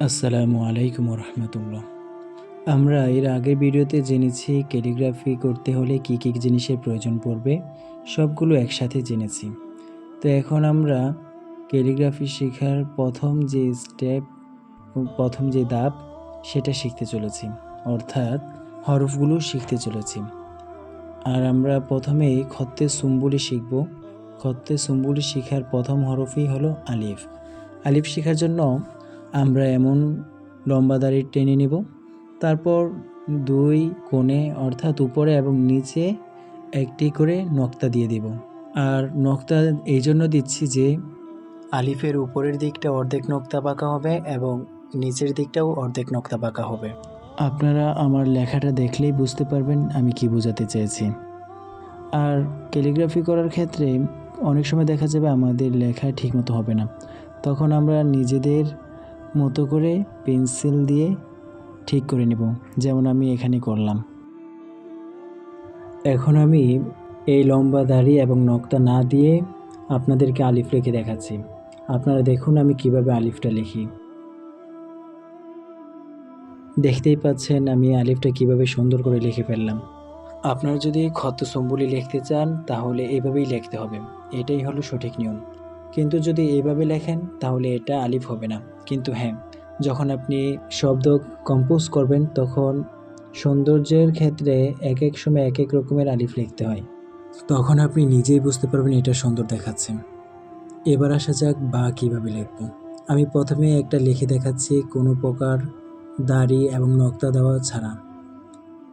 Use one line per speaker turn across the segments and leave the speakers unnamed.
আসসালামু আলাইকুম রহমতুল্লাহ আমরা এর আগের ভিডিওতে জেনেছি ক্যালিগ্রাফি করতে হলে কী কী জিনিসের প্রয়োজন পড়বে, সবগুলো একসাথে জেনেছি। তো এখন আমরা ক্যালিগ্রাফি শেখার প্রথম যে স্টেপ, প্রথম যে ধাপ, সেটা শিখতে চলেছি। অর্থাৎ হরফগুলো শিখতে চলেছি। আর আমরা প্রথমেই খত্তে সুম্বুলি শিখব। খত্তে সুম্বুলি শেখার প্রথম হরফই হলো আলিফ। আলিফ শেখার জন্য আমরা এমন লম্বা দাড়ি টেনে নেব। তারপর দুই কোণে অর্থাৎ উপরে এবং নিচে একটি করে নক্তা দিয়ে দিব। আর নক্তা এই জন্য দিচ্ছি যে আলিফের উপরের দিকটা অর্ধেক নক্তা পাকা হবে এবং নিচের দিকটাও অর্ধেক নক্তা পাকা হবে। আপনারা আমার লেখাটা দেখলেই বুঝতে পারবেন আমি কি বোঝাতে চেয়েছি। আর ক্যালিগ্রাফি করার ক্ষেত্রে অনেক সময় দেখা যাবে আমাদের লেখা ঠিকমতো হবে না। তখন আমরা নিজেদের মতো করে পেন্সিল দিয়ে ঠিক করে নেব, যেমন আমি এখানে করলাম। এখন আমি এই লম্বা দাড়ি এবং নখটা না দিয়ে আপনাদেরকে আলিফ লিখে দেখাচ্ছি। আপনারা দেখুন আমি কীভাবে আলিফটা লিখি। দেখতেই পাচ্ছেন আমি আলিফটা কীভাবে সুন্দর করে লিখে ফেললাম। আপনারা যদি ক্ষত সম্বুলি লিখতে চান, তাহলে এভাবেই লিখতে হবে। এটাই হলো সঠিক নিয়ম। কিন্তু যদি এইভাবে লেখেন, তাহলে এটা আলিফ হবে না। কিন্তু হ্যাঁ যখন আপনি শব্দ কম্পোজ করবেন, তখন সৌন্দর্যের ক্ষেত্রে এক এক সময় এক এক রকমের আলিফ লিখতে হয়। তখন আপনি নিজেই বুঝতে পারবেন এটা সুন্দর দেখাচ্ছে। এবার আসা যাক বা কীভাবে লিখব। আমি প্রথমে একটা লিখে দেখাচ্ছি, কোনো প্রকার দাড়ি এবং নক্তা দেওয়া ছাড়া।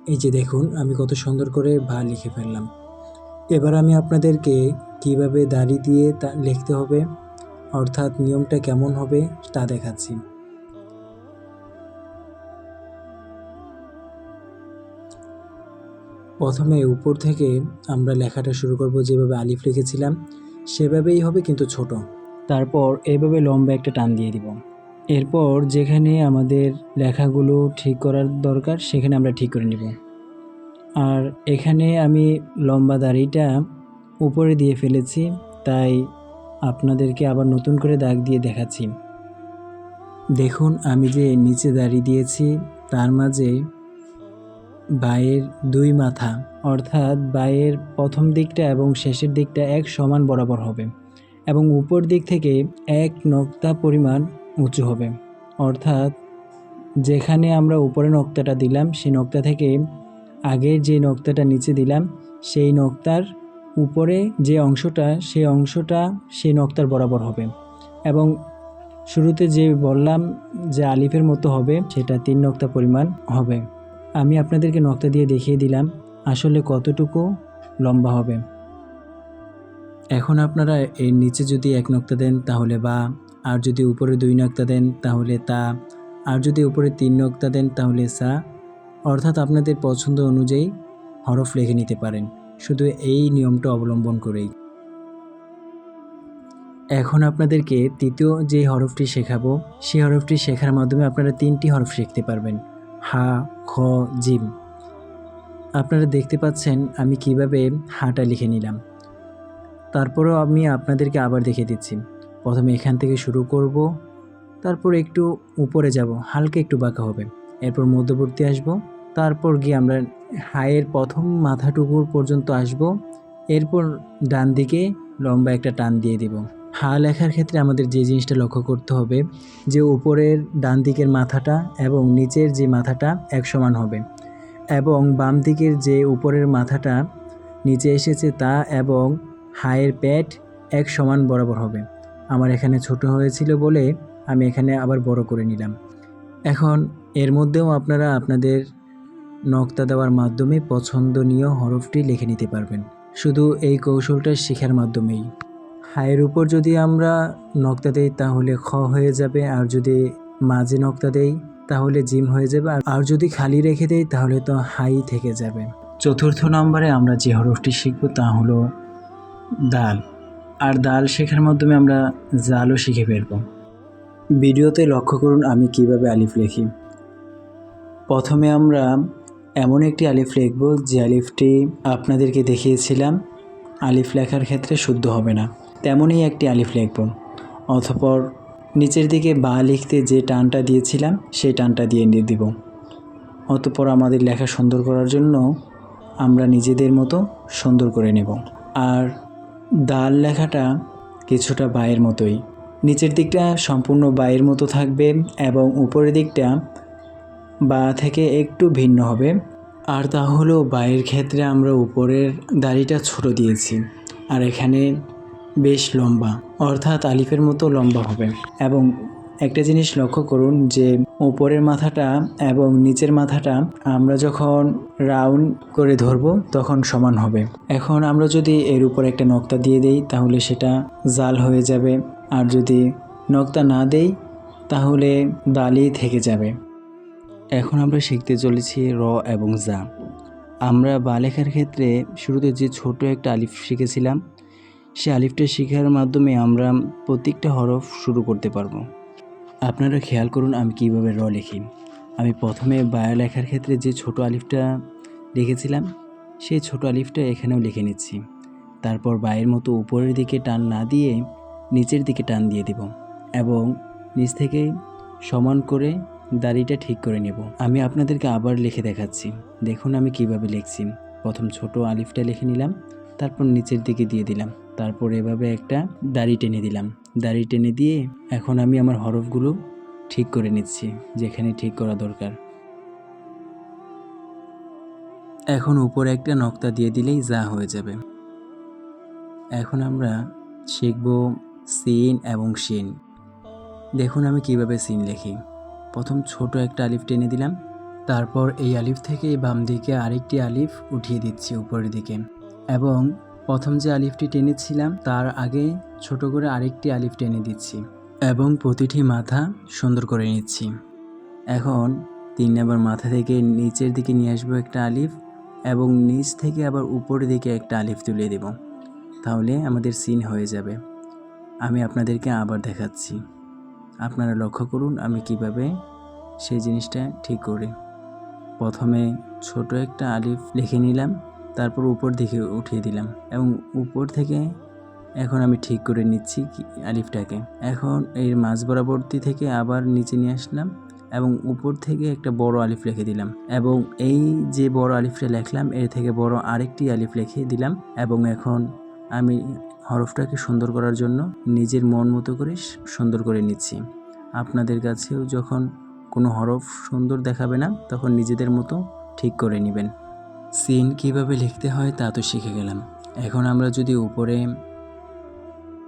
এই যে দেখুন, আমি কত সুন্দর করে বা লিখে ফেললাম। এবার আমি আপনাদেরকে কীভাবে দাড়ি দিয়ে তা লিখতে হবে, অর্থাৎ নিয়মটা কেমন হবে তা দেখাচ্ছি। প্রথমে উপর থেকে আমরা লেখাটা শুরু করব যেভাবে আলিফ লিখেছিলাম, সেভাবেই হবে কিন্তু ছোট। তারপর এইভাবে লম্বা একটা টান দিয়ে দিব। এরপর যেখানে আমাদের লেখাগুলো ঠিক করার দরকার, সেখানে আমরা ঠিক করে নিব। আর এখানে আমি লম্বা দাড়িটা উপরে দিয়ে ফেলেছি, তাই আপনাদেরকে আবার নতুন করে দাগ দিয়ে দেখাচ্ছি। দেখুন, আমি যে নিচে দাড়ি দিয়েছি, তার মাঝে বায়ের দুই মাথা, অর্থাৎ বায়ের প্রথম দিকটা এবং শেষের দিকটা এক সমান বরাবর হবে এবং উপর দিক থেকে এক নক্তা পরিমাণ উঁচু হবে। অর্থাৎ যেখানে আমরা উপরে নক্তাটা দিলাম সেই নক্তা থেকে আগের যে নক্তাটা নিচে দিলাম, সেই নক্তার উপরে যে অংশটা, সেই অংশটা সেই নক্তার বরাবর হবে। এবং শুরুতে যে বললাম যে আলিফের মতো হবে, সেটা তিন নক্তা পরিমাণ হবে। আমি আপনাদেরকে নক্তা দিয়ে দেখিয়ে দিলাম, আসলে কতটুকু লম্বা হবে। এখন আপনারা এর নিচে যদি এক নক্তা দেন, তাহলে বা, আর যদি উপরে দুই নক্তা দেন, তাহলে তা, আর যদি উপরে তিন নক্তা দেন, তাহলে সা অর্থাৎ আপনাদের পছন্দ অনুযায়ী হরফ লিখে নিতে পারেন। শুধু এই নিয়মটা অবলম্বন করেই। এখন আপনাদেরকে তৃতীয় যে হরফটি শেখাবো, সেই হরফটি শেখার মাধ্যমে আপনারা তিনটি হরফ শিখতে পারবেন। হা, খ, জিম। আপনারা দেখতে পাচ্ছেন আমি কীভাবে হাটা লিখে নিলাম। তারপরেও আমি আপনাদেরকে আবার দেখে দিচ্ছি। প্রথমে এখান থেকে শুরু করব, তারপর একটু উপরে যাব, হালকা একটু বাঁকা হবে। এরপর মধ্যবর্তী আসব। তারপর গিয়ে আমরা হায়ের প্রথম মাথাটুকুর পর্যন্ত আসব। এরপর ডান দিকে লম্বা একটা টান দিয়ে দিব। হা লেখার ক্ষেত্রে আমাদের যে জিনিসটা লক্ষ্য করতে হবে, যে উপরের ডান দিকের মাথাটা এবং নিচের যে মাথাটা এক সমান হবে এবং বাম দিকের যে উপরের মাথাটা নিচে এসেছে তা এবং হায়ের প্যাট এক সমান বরাবর হবে। আমার এখানে ছোট হয়েছিল বলে আমি এখানে আবার বড় করে নিলাম। এখন এর মধ্যেও আপনারা আপনাদের নক্তা দেওয়ার মাধ্যমে পছন্দনীয় হরফটি লিখে নিতে পারবেন। শুধু এই কৌশলটা শেখার মাধ্যমেই। হায়ের উপর যদি আমরা নক্তা দেই, তাহলে খ হয়ে যাবে, আর যদি মাঝে নক্তা দেই, তাহলে জিম হয়ে যাবে, আর- যদি খালি রেখে দেই, তাহলে তো হাই থেকে যাবে। চতুর্থ নম্বরে আমরা যে হরফটি শিখব, তা হলো দাল। আর দাল শেখার মাধ্যমে আমরা জালও শিখে ফেলব। ভিডিওতে লক্ষ্য করুন আমি কীভাবে আলিফ লিখি। প্রথমে আমরা এমন একটি আলিফ লিখব যে আলিফটি আপনাদেরকে দেখিয়েছিলাম। আলিফ লেখার ক্ষেত্রে শুদ্ধ হবে না। তেমনই একটি আলিফ লিখব। অথপর নিচের দিকে বা লিখতে যে টানটা দিয়েছিলাম, সেই টানটা দিয়ে দিব। অতপর আমাদের লেখা সুন্দর করার জন্য আমরা নিজেদের মতো সুন্দর করে নেব। আর দাল লেখাটা কিছুটা বায়ের মতোই। নিচের দিকটা সম্পূর্ণ বায়ের মতো থাকবে এবং উপরের দিকটা বা থেকে একটু ভিন্ন হবে। আর তা হলো বায়ের ক্ষেত্রে আমরা উপরের দাড়িটা ছোট দিয়েছি আর এখানে বেশ লম্বা, অর্থাৎ আলিফের মতো লম্বা হবে। এবং একটা জিনিস লক্ষ্য করুন যে উপরের মাথাটা এবং নিচের মাথাটা আমরা যখন রাউন্ড করে ধরবো তখন সমান হবে। এখন আমরা যদি এর উপর একটা নক্তা দিয়ে দেই তাহলে সেটা জাল হয়ে যাবে। আর যদি নক্তা না দেই তাহলে দালি থেকে যাবে। এখন আমরা শিখতে চলেছি র এবং জা আমরা বা লেখার ক্ষেত্রে শুরুতে যে ছোট একটা আলিফ শিখেছিলাম, সে আলিফটা শেখার মাধ্যমে আমরা প্রত্যেকটা হরফ শুরু করতে পারব। আপনারা খেয়াল করুন আমি কীভাবে র লিখি। আমি প্রথমে বায়া লেখার ক্ষেত্রে যে ছোট আলিফটা লিখেছিলাম, সেই ছোট আলিফটা এখানেও লিখে নিচ্ছি। তারপর বায়ের মতো উপরের দিকে টান না দিয়ে নিচের দিকে টান দিয়ে দিব এবং নিচ থেকে সমান করে দাড়িটা ঠিক করে নেব। আমি আপনাদেরকে আবার লিখে দেখাচ্ছি। দেখুন আমি কীভাবে লিখছি। প্রথম ছোট আলিফটা লিখে নিলাম, তারপর নিচের দিকে দিয়ে দিলাম। তারপর এভাবে একটা দাড়ি টেনে দিলাম। দাড়ি টেনে দিয়ে এখন আমি আমার হরফগুলো ঠিক করে নিচ্ছি, যেখানে ঠিক করা দরকার। এখন উপরে একটা নক্তা দিয়ে দিলেই যা হয়ে যাবে। এখন আমরা শিখব সিন এবং শিন। দেখুন আমি কীভাবে সিন লিখি। প্রথম ছোট একটা আলিফ টেনে দিলাম। তারপর এই আলিফ থেকে বাম দিকে আরেকটি আলিফ উঠিয়ে দিচ্ছি উপরের দিকে। এবং প্রথম যে আলিফটি টেনেছিলাম, তার আগে ছোট করে আরেকটি আলিফ টেনে দিচ্ছি এবং প্রতিটি মাথা সুন্দর করে নিচ্ছি। এখন তিন নম্বর মাথা থেকে নিচের দিকে নিয়ে আসব একটা আলিফ এবং নিচ থেকে আবার উপরের দিকে একটা আলিফ তুলে দেব। তাহলে আমাদের সিন হয়ে যাবে। আমি আপনাদেরকে আবার দেখাচ্ছি। আপনারা লক্ষ্য করুন আমি কীভাবে সেই জিনিসটা ঠিক করি। প্রথমে ছোট একটা আলিফ লিখে নিলাম, তারপর উপর দিকে উঠিয়ে দিলাম এবং উপর থেকে এখন আমি ঠিক করে নিচ্ছি আলিফটাকে। এখন এর মাঝ বরাবর্তী থেকে আবার নিচে নিয়ে আসলাম এবং উপর থেকে একটা বড় আলিফ লিখে দিলাম এবং এই যে বড় আলিফটা লিখলাম, এর থেকে বড় আরেকটি আলিফ লিখে দিলাম এবং এখন আমি হরফটাকে সুন্দর করার জন্য নিজের মন মতো করে সুন্দর করে নিচ্ছি। আপনাদের কাছেও যখন কোনো হরফ সুন্দর দেখাবে না, তখন নিজেদের মতো ঠিক করে নেবেন। সিন কীভাবে লিখতে হয় তা তো শিখে গেলাম। এখন আমরা যদি উপরে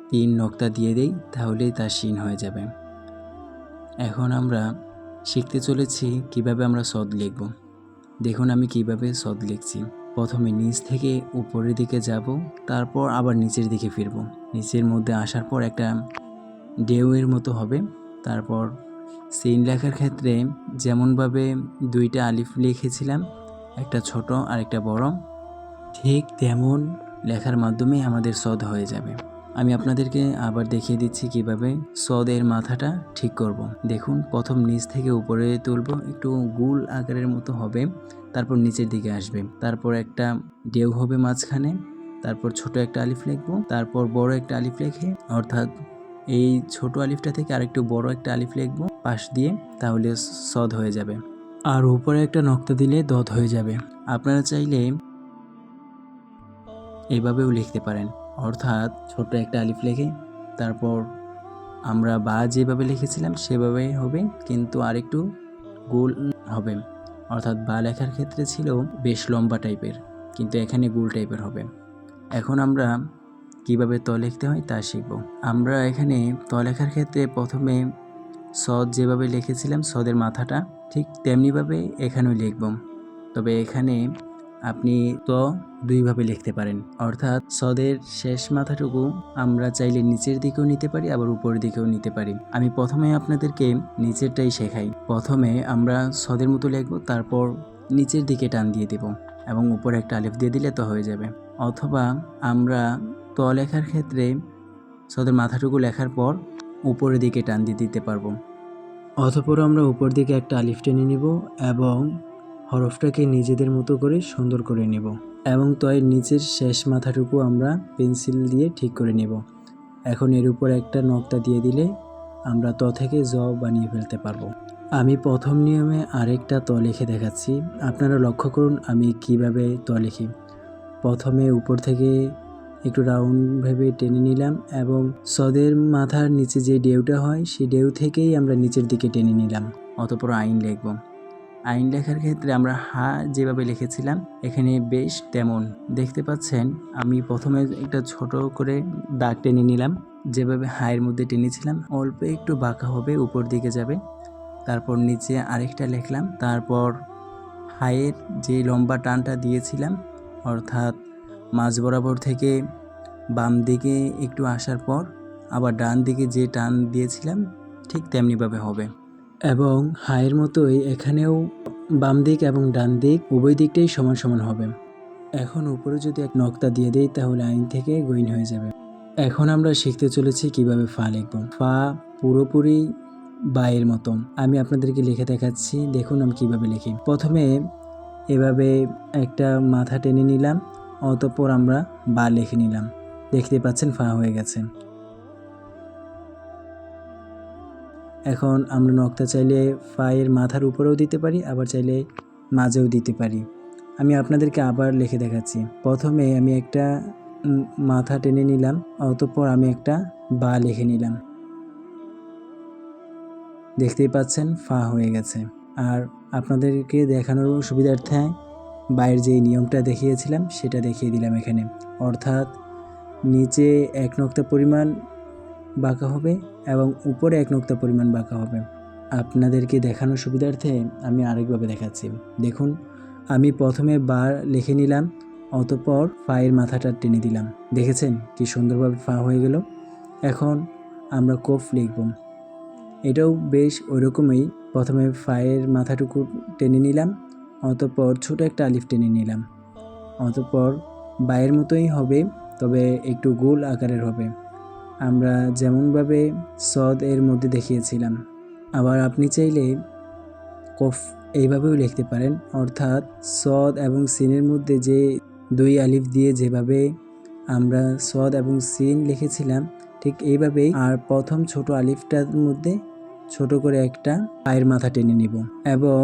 তিন নকতা দিয়ে দেই, তাহলেই তা সিন হয়ে যাবে। এখন আমরা শিখতে চলেছি কীভাবে আমরা সদ লিখব। দেখুন আমি কীভাবে সদ লিখছি। প্রথমে নিচ থেকে উপরের দিকে যাব, তারপর আবার নিচের দিকে ফিরব। নিচের মধ্যে আসার পর একটা ঢেউয়ের মতো হবে। তারপর সিন লেখার ক্ষেত্রে যেমনভাবে দুইটা আলিফ লিখেছিলাম, একটা ছোট আর একটা বড়, ঠিক তেমন লেখার মাধ্যমে আমাদের সদ হয়ে যাবে। আমি আপনাদেরকে আবার দেখিয়ে দিচ্ছি কীভাবে সদের মাথাটা ঠিক করব। দেখুন, প্রথম নিচ থেকে উপরে তুলব, একটু গুল আকারের মতো হবে। তারপর নিচের দিকে আসবে। তারপর একটা ঢেউ হবে মাঝখানে, তারপর ছোট একটা আলিফ লিখব, তারপর বড় একটা আলিফ লেখে, অর্থাৎ এই ছোট আলিফটা থেকে আরেকটু বড় একটা আলিফ লিখব পাশ দিয়ে, তাহলে সদ হয়ে যাবে। আর উপরে একটা নক্তা দিলে দত হয়ে যাবে। আপনারা চাইলে এইভাবেও লিখতে পারেন। অর্থাৎ ছোট একটা আলিফ লেখে, তারপর আমরা বা যেভাবে লিখেছিলাম সেভাবেই হবে, কিন্তু আরেকটু গোল হবে। অর্থাৎ বা লেখার ক্ষেত্রে ছিল বেশ লম্বা টাইপের, কিন্তু এখানে গোল টাইপের হবে। এখন আমরা কীভাবে ত লিখতে হয় তা শিখব। আমরা এখানে ত লেখার ক্ষেত্রে প্রথমে সদ যেভাবে লিখেছিলাম, সদের মাথাটা ঠিক তেমনিভাবে এখানেও লিখব। তবে এখানে আপনি ত দুইভাবে লিখতে পারেন। অর্থাৎ সদের শেষ মাথাটুকু আমরা চাইলে নিচের দিকেও নিতে পারি, আবার উপরের দিকেও নিতে পারি। আমি প্রথমে আপনাদেরকে নিচেরটাই শেখাই। প্রথমে আমরা সদের মতো লিখব, তারপর নিচের দিকে টান দিয়ে দেব এবং উপরে একটা আলিফ দিয়ে দিলে তো হয়ে যাবে। অথবা আমরা ত লেখার ক্ষেত্রে সদের মাথাটুকু লেখার পর উপরের দিকে টান দিয়ে দিতে পারব। অথপর আমরা উপর দিকে একটা আলিফ টেনে নিব এবং হরফটাকে নিজেদের মতো করে সুন্দর করে নেব এবং তয়ের নিচের শেষ মাথাটুকু আমরা পেন্সিল দিয়ে ঠিক করে নেব। এখন এর উপর একটা নকটা দিয়ে দিলে আমরা ত থেকে জ বানিয়ে ফেলতে পারব। আমি প্রথম নিয়মে আরেকটা ত লিখে দেখাচ্ছি। আপনারা লক্ষ্য করুন আমি কীভাবে ত লিখি। প্রথমে উপর থেকে একটু রাউন্ড ভেবে টেনে নিলাম এবং সদের মাথার নিচে যে ডেউটা হয় সেই ডেউ থেকেই আমরা নিচের দিকে টেনে নিলাম। অতপর আইন লিখব। আইন লেখার ক্ষেত্রে আমরা হা যেভাবে লিখেছিলাম, এখানে বেশ তেমন। দেখতে পাচ্ছেন, আমি প্রথমে একটা ছোট করে দাগ টেনে নিলাম। যেভাবে হায়ের মধ্যে টেনেছিলাম, অল্প একটু বাঁকা হবে, উপর দিকে যাবে। তারপর নিচে আরেকটা লিখলাম। তারপর হায়ের যে লম্বা টানটা দিয়েছিলাম, অর্থাৎ মাঝ বরাবর থেকে বাম দিকে একটু আসার পর, আবার ডান দিকে যে টান দিয়েছিলাম, ঠিক তেমনিভাবে হবে। এবং হায়ের মতোই এখানেও বাম দিক এবং ডান দিক উভয় দিকটাই সমান সমান হবে। এখন উপরে যদি এক নক্তা দিয়ে দেই, তাহলে আইন থেকে গইন হয়ে যাবে। এখন আমরা শিখতে চলেছি কীভাবে ফা লিখব। ফা পুরোপুরি বায়ের মতো। আমি আপনাদেরকে লিখে দেখাচ্ছি। দেখুন আমি কীভাবে লিখি। প্রথমে এভাবে একটা মাথা টেনে নিলাম, অতঃপর আমরা বা লিখে নিলাম। দেখতে পাচ্ছেন, ফা হয়ে গেছে। এখন আমরা নক্তা চাইলে ফায়ের মাথার উপরেও দিতে পারি, আবার চাইলে মাঝেও দিতে পারি। আমি আপনাদেরকে আবার লিখে দেখাচ্ছি। প্রথমে আমি একটা মাথা টেনে নিলাম, অতঃপর আমি একটা বা লিখে নিলাম। দেখতেই পাচ্ছেন, ফা হয়ে গেছে। আর আপনাদেরকে দেখানোর সুবিধার্থে বাইরের যে নিয়মটা দেখিয়েছিলাম, সেটা দেখিয়ে দিলাম এখানে। অর্থাৎ নিচে এক নক্তা পরিমাণ বাঁকা হবে এবং উপরে এক নক্তা পরিমাণ বাঁকা হবে। আপনাদেরকে দেখানোর সুবিধার্থে আমি আরেকভাবে দেখাচ্ছি। দেখুন, আমি প্রথমে বার লিখে নিলাম, অতপর ফায়ের মাথাটা টেনে দিলাম। দেখেছেন কি সুন্দরভাবে ফা হয়ে গেল? এখন আমরা কোফ লিখব। এটাও বেশ ওইরকমই। প্রথমে ফায়ের মাথাটুকু টেনে নিলাম, অতপর ছোট একটা আলিফ টেনে নিলাম। অতপর বায়ের মতোই হবে, তবে একটু গোল আকারের হবে। আমরা যেমনভাবে সদ এর মধ্যে দেখিয়েছিলাম, আবার আপনি চাইলে কফ এইভাবেও লিখতে পারেন, অর্থাৎ সদ এবং সিনের মধ্যে যে দুই আলিফ দিয়ে যেভাবে আমরা সদ এবং সিন লিখেছিলাম, ঠিক এইভাবেই আর প্রথম ছোট আলিফটার মধ্যে ছোট করে একটা পায়ের মাথা টেনে নিব এবং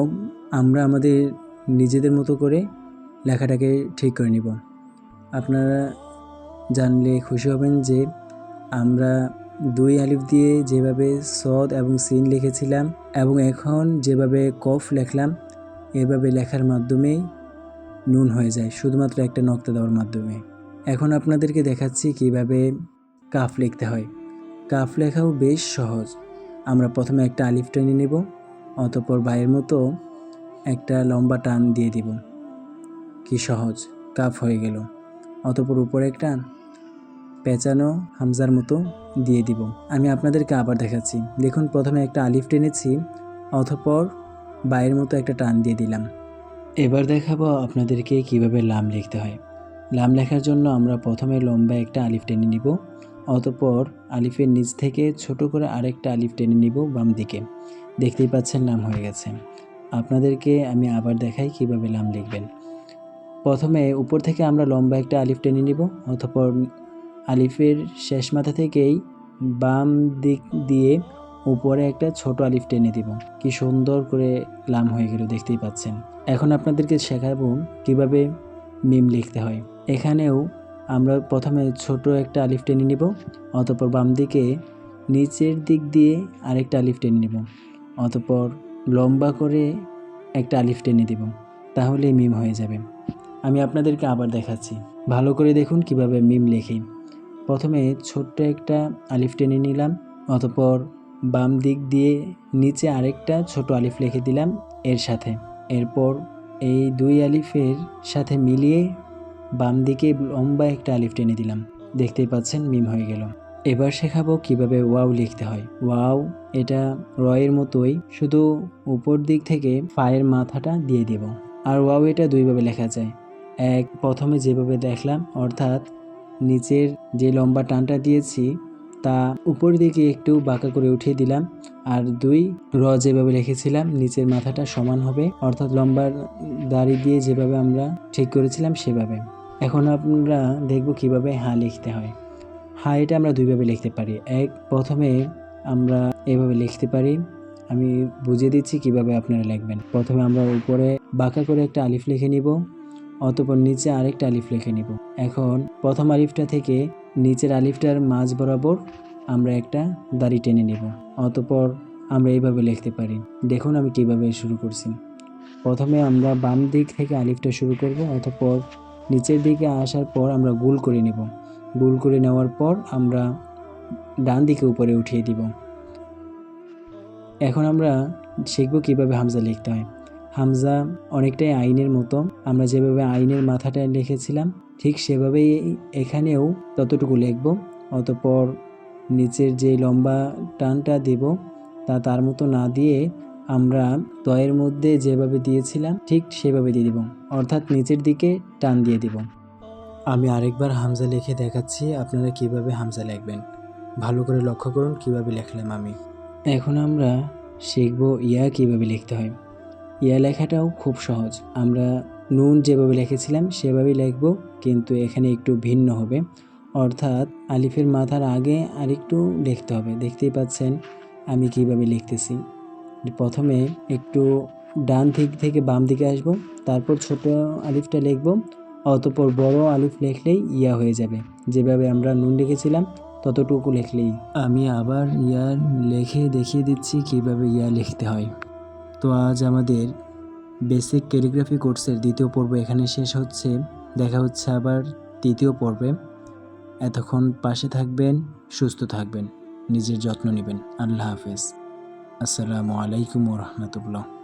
আমরা আমাদের নিজেদের মতো করে লেখাটাকে ঠিক করে নিব। আপনারা জানলে খুশি হবেন যে আমরা দুই আলিফ দিয়ে যেভাবে সদ এবং সিন লিখেছিলাম এবং এখন যেভাবে কফ লেখলাম, এভাবে লেখার মাধ্যমেই নুন হয়ে যায়, শুধুমাত্র একটা নক্তা দেওয়ার মাধ্যমে। এখন আপনাদেরকে দেখাচ্ছি কীভাবে কাফ লিখতে হয়। কাফ লেখাও বেশ সহজ। আমরা প্রথমে একটা আলিফ টেনে নেব, অতপর বাইয়ের মতো একটা লম্বা টান দিয়ে দিব। কি সহজ, কাফ হয়ে গেল। অতপর উপরে একটা পেঁচানো হামজার মতো দিয়ে দিব। আমি আপনাদেরকে আবার দেখাচ্ছি। দেখুন, প্রথমে একটা আলিফ টেনেছি, অতপর বাইয়ের মতো একটা টান দিয়ে দিলাম। এবার দেখাবো আপনাদেরকে কীভাবে লাম লিখতে হয়। লাম লেখার জন্য আমরা প্রথমে লম্বা একটা আলিফ টেনে নিব, অতপর আলিফের নিচ থেকে ছোট করে আরেকটা আলিফ টেনে নিব বাম দিকে। দেখতেই পাচ্ছেন, লাম হয়ে গেছে। আপনাদেরকে আমি আবার দেখাই কীভাবে লাম লিখবেন। প্রথমে উপর থেকে আমরা লম্বা একটা আলিফ টেনে নিব, অতপর আলিফের শেষ মাথা থেকেই বাম দিক দিয়ে উপরে একটা ছোট আলিফ টেনে দিব। কি সুন্দর করে লাম হয়ে গেল, দেখতেই পাচ্ছেন। এখন আপনাদেরকে শেখাবো কীভাবে মিম লিখতে হয়। এখানেও আমরা প্রথমে ছোট একটা আলিফ টেনে নিব, অতপর বাম দিকে নিচের দিক দিয়ে আরেকটা আলিফ টেনে নিব, অতপর লম্বা করে একটা আলিফ টেনে দিব তাহলে মিম হয়ে যাবে। আমি আপনাদেরকে আবার দেখাচ্ছি। ভালো করে দেখুন কীভাবে মিম লেখি। প্রথমে ছোট্ট একটা আলিফ টেনে নিলাম, অতপর বাম দিক দিয়ে নিচে আরেকটা ছোট আলিফ লিখে দিলাম এর সাথে। এরপর এই দুই আলিফের সাথে মিলিয়ে বাম দিকে লম্বা একটা আলিফ টেনে দিলাম। দেখতেই পাচ্ছেন, মিম হয়ে গেল। এবার শেখাবো কীভাবে ওয়াও লিখতে হয়। ওয়াও এটা রয়ের মতোই, শুধু উপর দিক থেকে ফায়ের মাথাটা দিয়ে দেব। আর ওয়াও এটা দুইভাবে লেখা যায়। এক, প্রথমে যেভাবে দেখলাম, অর্থাৎ নিচের যে লম্বা টানটা দিয়েছি, তা উপর দিকে একটু বাঁকা করে উঠিয়ে দিলাম। আর দুই র যেভাবে লিখেছিলাম নিচের মাথাটা সমান হবে। অর্থাৎ লম্বা দাড়ি দিয়ে যেভাবে আমরা ঠিক করেছিলাম, সেভাবে। এখন আমরা দেখব কীভাবে হা লিখতে হয়। হা এটা আমরা দুইভাবে লিখতে পারি। এক, প্রথমে আমরা এভাবে লিখতে পারি। আমি বুঝিয়ে দিচ্ছি কীভাবে আপনারা লিখবেন। প্রথমে আমরা উপরে বাঁকা করে একটা আলিফ লিখে নিব, অতপর নিচে আরেকটা আলিফ লিখে নিব। এখন প্রথম আলিফটা থেকে নিচের আলিফটার মাঝ বরাবর আমরা একটা দাড়ি টেনে নেব। অতপর আমরা এইভাবে লিখতে পারি। দেখুন আমি কীভাবে শুরু করছি। প্রথমে আমরা বাম দিক থেকে আলিফটা শুরু করব, অতপর নিচের দিকে আসার পর আমরা গোল করে নেব। গোল করে নেওয়ার পর আমরা ডান দিকে উপরে উঠিয়ে দিব। এখন আমরা শিখব কীভাবে হামজা লিখতে হয়। হামজা অনেকটাই আইনের মতো। আমরা যেভাবে আইনের মাথাটা লিখেছিলাম ঠিক সেভাবেই এখানেও ততটুকু লিখব, অতপর নিচের যে লম্বা টানটা দেব, তা তার মতো না দিয়ে আমরা তয়ের মধ্যে যেভাবে দিয়েছিলাম, ঠিক সেভাবে দিয়ে দিব, অর্থাৎ নিচের দিকে টান দিয়ে দিব। আমি আরেকবার হামজা লিখে দেখাচ্ছি, আপনারা কীভাবে হামজা লিখবেন। ভালো করে লক্ষ্য করুন কীভাবে লিখলাম আমি। এখন আমরা শিখব ইয়া কীভাবে লিখতে হয়। ইয়া লেখাটাও খুব সহজ, আমরা নুন যেভাবে লিখেছিলাম, সেভাবেই লিখব, কিন্তু এখানে একটু ভিন্ন হবে। অর্থাৎ আলিফের মাথার আগে আরেকটু লিখতে হবে। দেখতেই পাচ্ছেন আমি কীভাবে লিখতেছি। প্রথমে একটু ডান দিক থেকে বাম দিকে আসব, তারপর ছোট আলিফটা লিখব, অতপর বড় আলিফ লিখলেই ইয়া হয়ে যাবে। যেভাবে আমরা নুন লিখেছিলাম, ততটুকু লিখলেই। আমি আবার ইয়া লিখে দেখিয়ে দিচ্ছি কীভাবে ইয়া লিখতে হয়। তো আজ আমাদের বেসিক ক্যালিগ্রাফি কোর্সের দ্বিতীয় পর্ব এখানে শেষ হচ্ছে। দেখা হচ্ছে আবার তৃতীয় পর্বে। এতক্ষণ পাশে থাকবেন, সুস্থ থাকবেন, নিজের যত্ন নেবেন। আল্লাহ হাফেজ। আসসালামু আলাইকুম রহমতুল্লাহ।